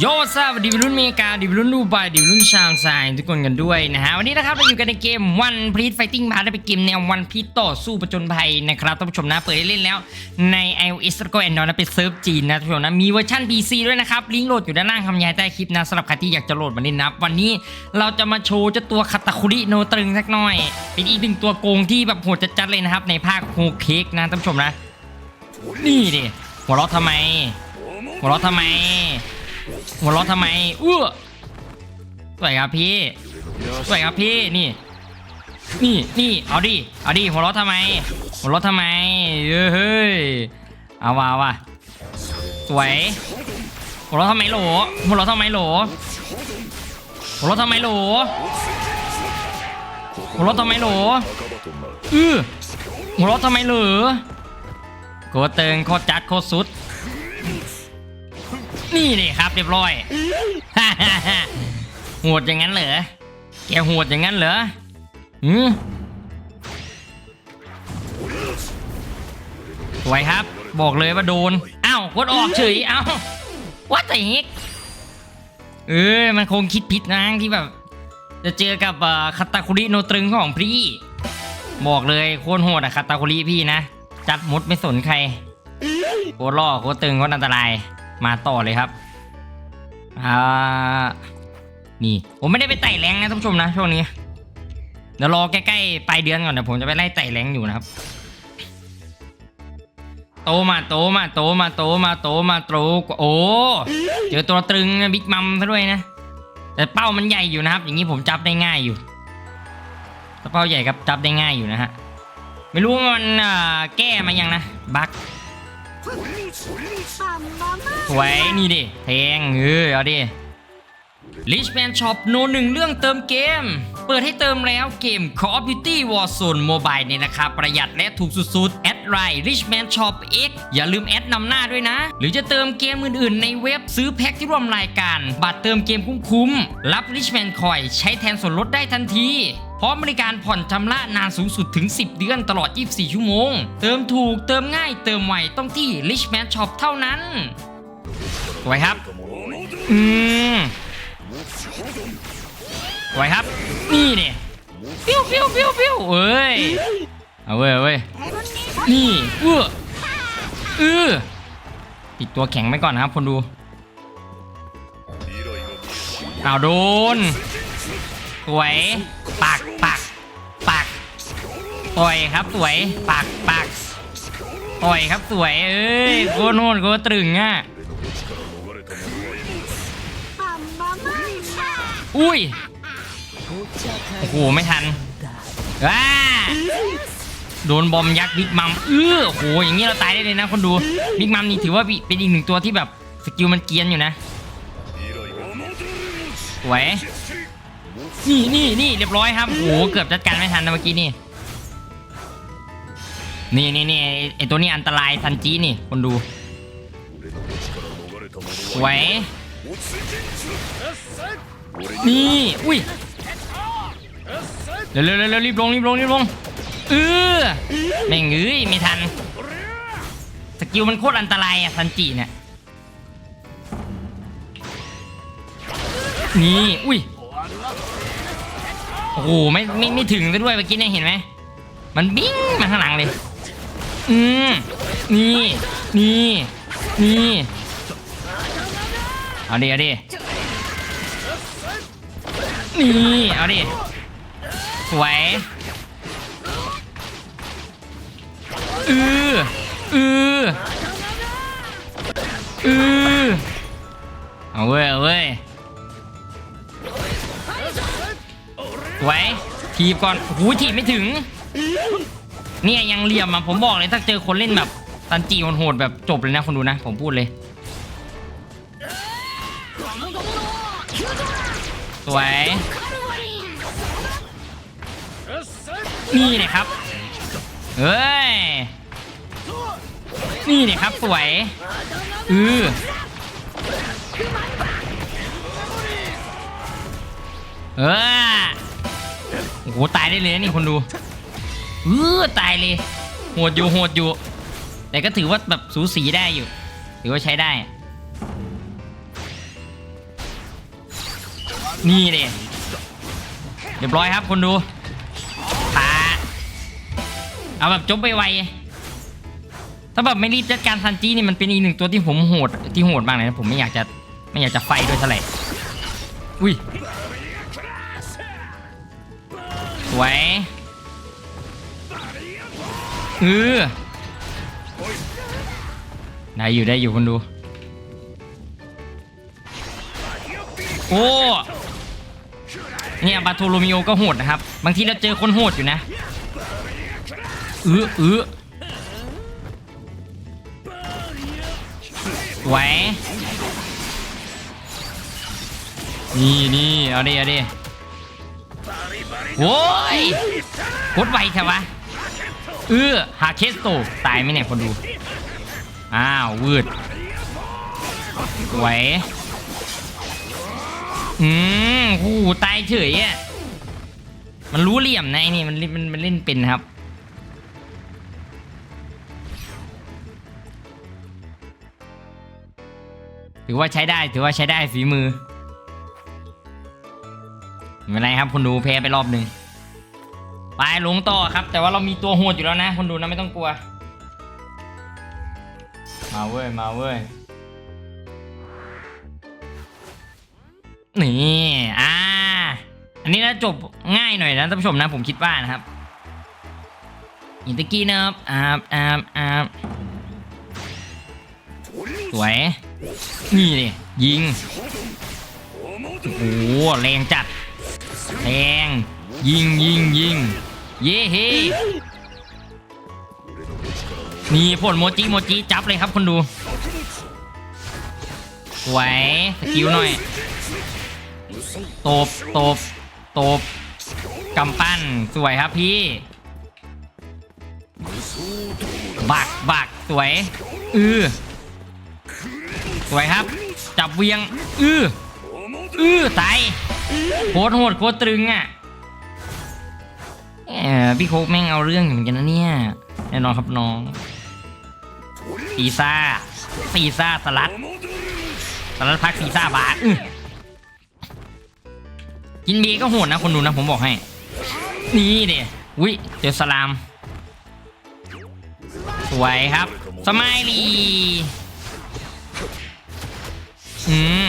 โยซาดีวัยรุ่นเมกาดิวรุ่นดูไบดิวรุ่นชาวไซน์ทุกคนกันด้วยนะฮะวันนี้นะครับเราอยู่กันในเกม One Piece Fighting พาร์ทเป็นเกมแนว One Piece ต่อสู้ประจนภัยนะครับท่านผู้ชมนะเปิดให้เล่นแล้วใน iOS แล้วก็ Android นะเป็นเซิร์ฟจีนนะท่านผู้ชมนะมีเวอร์ชัน PC ด้วยนะครับลิงก์โหลดอยู่ด้านล่างคำยายใต้คลิปนะสำหรับใครที่อยากจะโหลดมาเล่นนะวันนี้เราจะมาโชว์เจ้าตัวคาตาคุริโนตรึงสักหน่อย เป็นอีกหนึ่งตัวโกงที่แบบโหดจัดๆเลยนะครับในภาคโฮเค้กนะท่านผู้ชมนะนี่ดิหัวเราะทำไม หัวเราะทำไม หัวเราะทำไมอ้วสวยครับพี่สวยครับพี่นี่ นี่นี่เอาดิเอาดิหัวเราะทำไม หัวเราะทำไมเฮ้ยเอาว่ะเอาว่ะสวยหัวเราะทำไมโหลหัวเราะทำไมโหลหัวเราะทำไมโหลหัวเราะทำไมโหลเออหัวเราะทำไมเหรอโคตรเติงโคตรจัดโคตรสุด นี่เลยครับเรียบร้อยโหดอย่างนั้นเหรอแกโหดอย่างนั้นเหรอหืมสวยครับ บอกเลยว่าโดนอ้าวกดออกเฉยอ้าววัดแต่เฮกเออมันคงคิดผิดนะที่แบบ จะเจอกับคาตาคุริโนตรึงของพี่ บอกเลยโคตรโหดอะคาตาคุริพี่นะ จัดมุดไม่สนใครโคตรล่อโคตรตึงโคตรอันตราย มาต่อเลยครับอ่านี่ผมไม่ได้ไปไต่แรงนะท่านผู้ชมนะช่วงนี้เดี๋ยวรอใกล้ๆปลายเดือนก่อนเดี๋ยวผมจะไปไล่ไต่แรงอยู่นะครับ โตมาโตมาโตมาโตมาโตมาโตโอ้เจอตัวตรึงบิ๊กมัมซะด้วยนะ แต่เป้ามันใหญ่อยู่นะครับ อย่างนี้ผมจับได้ง่ายอยู่เป้าใหญ่ครับจับได้ง่ายอยู่นะฮะไม่รู้มันอ่าแก้มายังนะบั๊ก สวยนี่ดิแทงเออเอาดิ Richman Shop โนหนึ่งเรื่องเติมเกม เปิดให้เติมแล้วเกม Call of Duty Warzone Mobile ในราคาประหยัดและถูกสุดๆ แอดไลน์ Richman Shop X อย่าลืมแอดนำหน้าด้วยนะ หรือจะเติมเกมอื่นๆ ในเว็บซื้อแพ็คที่ร่วมรายการ บัตรเติมเกมคุ้มๆ รับ Richman Coin ใช้แทนส่วนลดได้ทันที ร้อมบริการผ่อนชำระนานสูงสุดถึง 10 เดือนตลอด 24 ชั่วโมง เติมถูกเติมง่ายเติมไวต้องที่ Richman Shop เท่านั้นสวยครับ อืมสวยครับ นี่เนี่ยปิ้วปิ้วปิ้วปิ้วเอ้ย เอาเว้ยเอาเว้ย นี่เออเออติดตัวแข็งไปก่อนนะครับคนดูเอาโดนสวย ปากปากปากปล่อยครับสวยปากปากปล่อยครับสวย เอ้ยโคโหดโคตรตรึงอะอุ้ยโอ้โหไม่ทันว้าโดนบอมยักษ์บิ๊กมัมเออโอ้โหอย่างนี้เราตายได้เลยนะคนดูบิ๊กมัมนี่ถือว่าเป็นอีกหนึ่งตัวที่แบบสกิลมันเกียนอยู่นะสวย นี่นี่นี่เรียบร้อยครับโอ้โหเกือบจัดการไม่ทันนะเมื่อกี้นี่นี่นี่นี่ไอ้ไอตัวนี้อันตรายซันจีนี่คนดูสวยนี่อุ้ยเร็วเร็วเร็วเร็วรีบลงรีบลงรีบลงเออแม่งเอ้ยไม่ทันสกิลมันโคตรอันตรายอะซันจิเนี่ยนี่อุ้ย โอ้โหไม่ไม่ไม่ถึงซะด้วยเมื่อกี้เนี่ยเห็นไหมมันบิ้งมาข้างหลังเลย อืมนี่นี่นี่เอาดิเอาดินี่เอาดิสวยเออเออเออเอาเว้ยเอาเว้ย สวยทีบก่อนหูทีบไม่ถึง เนี่ยยังเหลี่ยมอะผมบอกเลยถ้าเจอคนเล่นแบบตันจีโหดแบบจบเลยนะคนดูนะ ผมพูดเลยสวยนี่เลยครับเฮ้ยนี่เลยครับสวยอือเออ โหตายได้เลยนี่คนดูเออตายเลยโหดอยู่โหดอยู่ แต่ก็ถือว่าแบบสูสีได้อยู่ถือว่าใช้ได้ นี่เด็เรียบร้อยครับคนดูปาเอาแบบจบไปไวๆถ้าแบบไม่รีบจัดการซันจีนี่มันเป็นอีกหนึ่งตัวที่ผมโหดที่โหดมากเลยนะผมไม่อยากจะไม่อยากจะไฟด้วยเท่าไหร่อุ้ย สวยเออได้อยู่ได้อยู่คนดู โอ้เนี่ยบาโทโลมิโอก็โหดนะครับ บางทีเราเจอคนโหดอยู่นะเออเออสวยนี่นี่เอาดิเอาดิ โว้ยโคตรไวแถวะเออฮาเคสโตตายไหมเนี่ยคนดู อ้าววืดสวยอืมโอ้ตายเฉยอะมันรู้เหลี่ยมนะไอ้นี่มันมันมันเล่นเป็นครับถือว่าใช้ได้ถือว่าใช้ได้ฝีมือ ไม่เป็นไรครับคนดูแพ้ไปรอบหนึ่งไปลงต่อครับ แต่ว่าเรามีตัวโหดอยู่แล้วนะ คนดูนะไม่ต้องกลัว มาเว้ยมาเว้ยนี่อ่าอันนี้นะจบง่ายหน่อยนะท่านผู้ชมนะผมคิดว่านะครับอินตะกี้นะครับอาบอาบอาบสวย นี่เลยยิง โอ้โหแรงจัด แรงยิงยิงยิงเย้เฮนี่ผลโมจิโมจิจับเลยครับคนดูสวยสกิลหน่อยตบตบตบกำปั้นสวยครับพี่ บักบักสวยอือสวยครับ จับเวียง อืออือตาย โคตรโหดโคตรตรึงอะแหมพี่โคกแม่งเอาเรื่องอยู่เหมือนกันนะเนี่ยแน่นอนครับน้องปีซ่าปีซ่าสลัดสลัดพักปีซ่าบาทกินเบีก็โหดนะคนดูนะผมบอกให้ นี่เดี๋ยวิเจอสลาม สวยครับ สมายลีอืม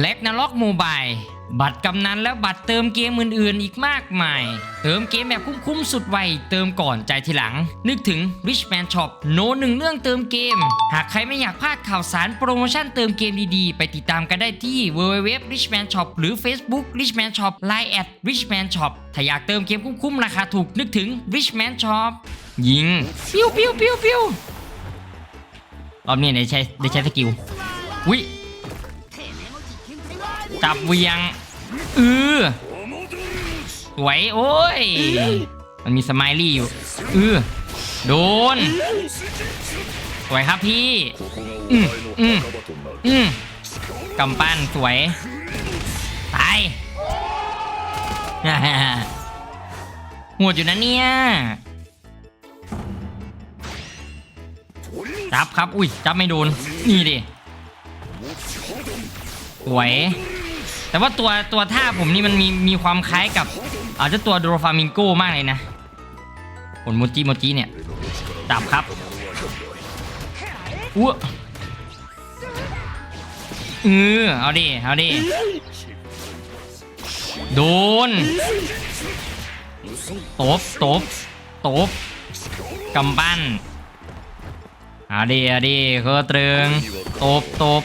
และ n a r o k Mobile บัตรกำนันและบัตรเติมเกมอื่นๆ อีกมากมาย เติมเกมแบบคุ้มๆสุดไว เติมก่อนใจายทีหลัง นึกถึง Richman Shop โนหนึ่งเรื่องเติมเกม หากใครไม่อยากพลาดข่าวสารโปรโมชั่นเติมเกมดีๆ ไปติดตามกันได้ที่ www richman shop หรือ Facebook richman shop line at richman shop ถ้าอยากเติมเกมคุ้มๆราคาถูกนึกถึง richman shop ยิงปิ้วปิ้วปิ้วปิ้วรอบนี้ได้ใช้ได้ใช้สกิลวิ จับเวียงเออสวยโอ้ย มันมีสไมลี่อยู่เออโดน สวยครับพี่ อืมอืมอืมกำปั้นสวย ตายหัวดอยู่นะเนี่ย จับครับ อุ้ย จับไม่โดน นี่ดิ สวย แต่ว่าตัวตัวท่าผมนี่มันมีมีความคล้ายกับอาจจะตัวโดรฟามิงโก้มากเลยนะผลโมจิโมจิเนี่ยจับครับอ้วเออเอาดิเอาดิโดนตบตบตบกำปั้นเอาดิเอาดิเคอตรึงตบตบ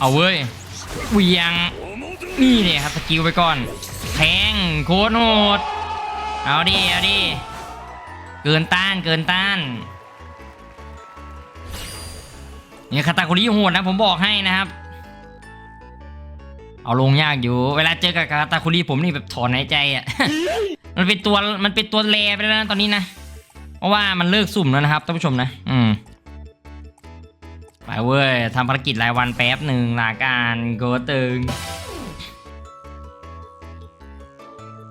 เอาเว้ยเหวียงนี่เนี่ยครับสกิลไปก่อนแทงโคตรโหดเอาดิเอาดิเกินต้านเกินต้านเนี่ยคาตาคุริโหดนะผมบอกให้นะครับ เอาลงยากอยู่ เวลาเจอกับกาตาคุรีผมนี่แบบถอนหายใจอะมันเป็นตัวมันเป็นตัวแลไปแล้วนะตอนนี้นะ เพราะว่ามันเลิกสุ่มแล้วนะครับท่านผู้ชมนะ อืม เว้ยทำภารกิจรายวันแป๊บหนึ่งลาการโกตึง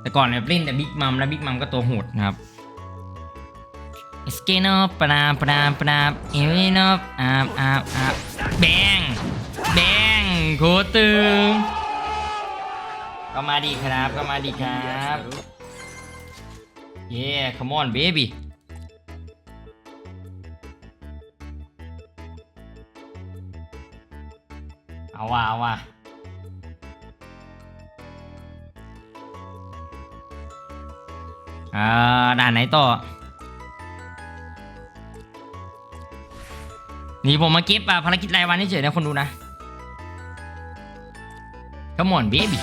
แต่ก่อนเนี่ยเล่นแต่บิ๊กมัมแล้วบิ๊กมัมก็ตัวโหดนะครับสเกนอปปนาปนาปนาเอวินอปอาบอาบอาบแบงแบงโกตึงก็มาดีครับก็มาดีครับ เย้ come on baby เอาว่ะเอาว่ะอ่าด่านไหนต่อนี่ผมมาเก็บอะภารกิจรายวันเฉยๆนะคนดูนะ Come on baby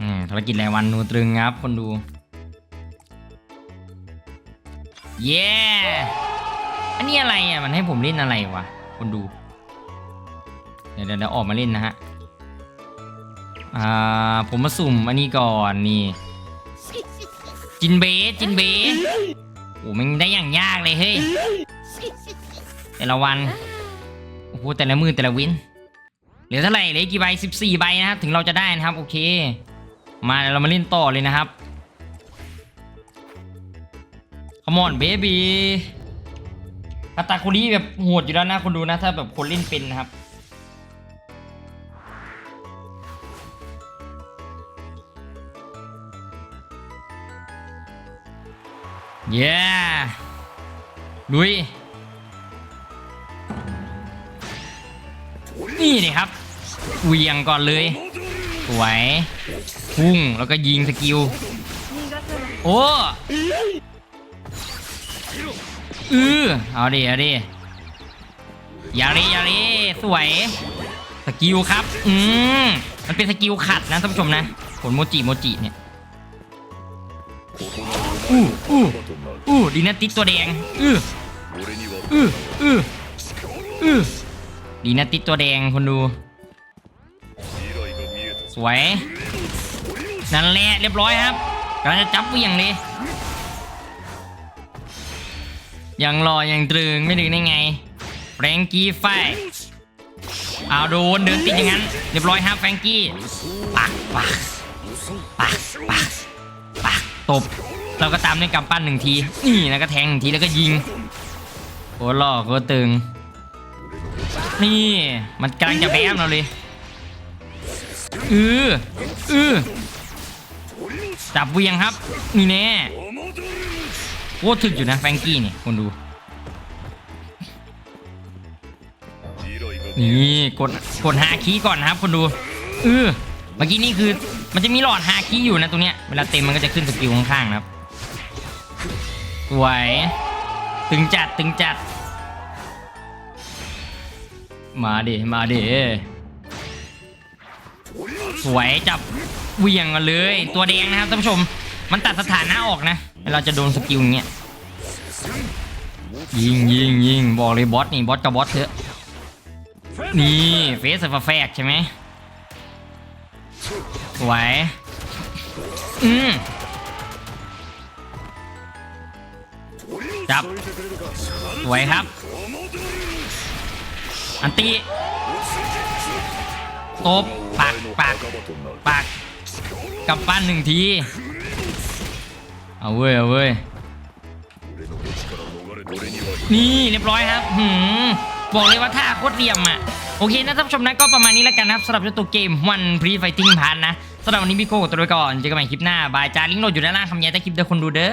อืมภารกิจรายวันนูตรึงครับคนดูเย้ อันนี้อะไรอะมันให้ผมเล่นอะไรวะคนดู เดี๋ยวเดี๋ยวออกมาเล่นนะฮะอ่าผมมาสุ่มอันนี้ก่อนนี่จินเบสจินเบสโอ้มันได้อย่างยากเลยเฮ้ยแต่ละวันโอ้โหแต่ละมือแต่ละวินเหลือเท่าไหร่เหลือกี่ใบสิบสี่ใบนะครับถึงเราจะได้นะครับ โอเค มาเดี๋ยวเรามาเล่นต่อเลยนะครับ Come on baby คาตาคุริแบบโหดอยู่แล้วนะคนดูนะ ถ้าแบบคนเล่นเป็นนะครับ เย้ลุย นี่เลยครับเวียงก่อนเลย สวย พุ่ง แล้วก็ยิงสกิล โอ้ ออเอาดิเอาดิอย่าดิอย่าดิสวย สกิลครับ อืมมันเป็นสกิลขัดนะท่านผู้ชมนะผลโมจิโมจิเนี่ยอู้อู้อู้ดีนะติดตัวแดงอืออืออืออือดีนะติดตัวแดงคนดู สวย นั่นแหละเรียบร้อยครับกำลังจะจับเวี่ยงเลย ยังรอยังตรึงไม่ดึงได้ไงแฟรงกี้ไฟเอาโดนเดินติดอย่างนั้น เรียบร้อยครับแฟรงกี้ปักปักปักปักปักตบเราก็ตามด้วยกำปั้นหนึ่งทีนี่แล้วก็แทงหนึ่งทีแล้วก็ยิงโคตรหลอโคตรตึง นี่มันกำลังจะแบมเราเลยเออเออจับเวียงครับนี่แน่ โคตรถึกอยู่นะแฟงกี้เนี่ยคนดู นี่กดกดหาคีย์ก่อนนะครับ คนดูเออเมื่อกี้นี่คือมันจะมีหลอดหาคีย์อยู่นะตรงเนี้ยเวลาเต็มมันก็จะขึ้นสกิลข้างๆนะครับสวยตึงจัดตึงจัด มาดิมาดิสวยจับเวียงมาเลย ตัวแดงนะครับท่านผู้ชม มันตัดสถานะออกนะ เวลาจะโดนสกิลอย่างเงี้ยยิงยิงยิงบอกเลยบอสนี่บอสกับบอสเถอะนี่เฟสเฟาแฟกใช่ไหมสวอืมจับสวครับ อันตีตบปากปากปากกับปั้นหนึ่งที เอาเว้ยเอาเว้ยนี่เรียบร้อยครับหืมบอกเลยว่าท่าโคตรเรียมอะ โอเคนะท่านผู้ชมนะก็ประมาณนี้แล้วกันนะครับสำหรับตัวเกมวันพรีไฟติ้งพันนะสำหรับวันนี้พี่โก้ตัวไปก่อนเจอกันใหม่คลิปหน้าบายจาลิงก์โหลดอยู่ด้านล่างคำแย้ใต้คลิปเด้อคนดูเด้อ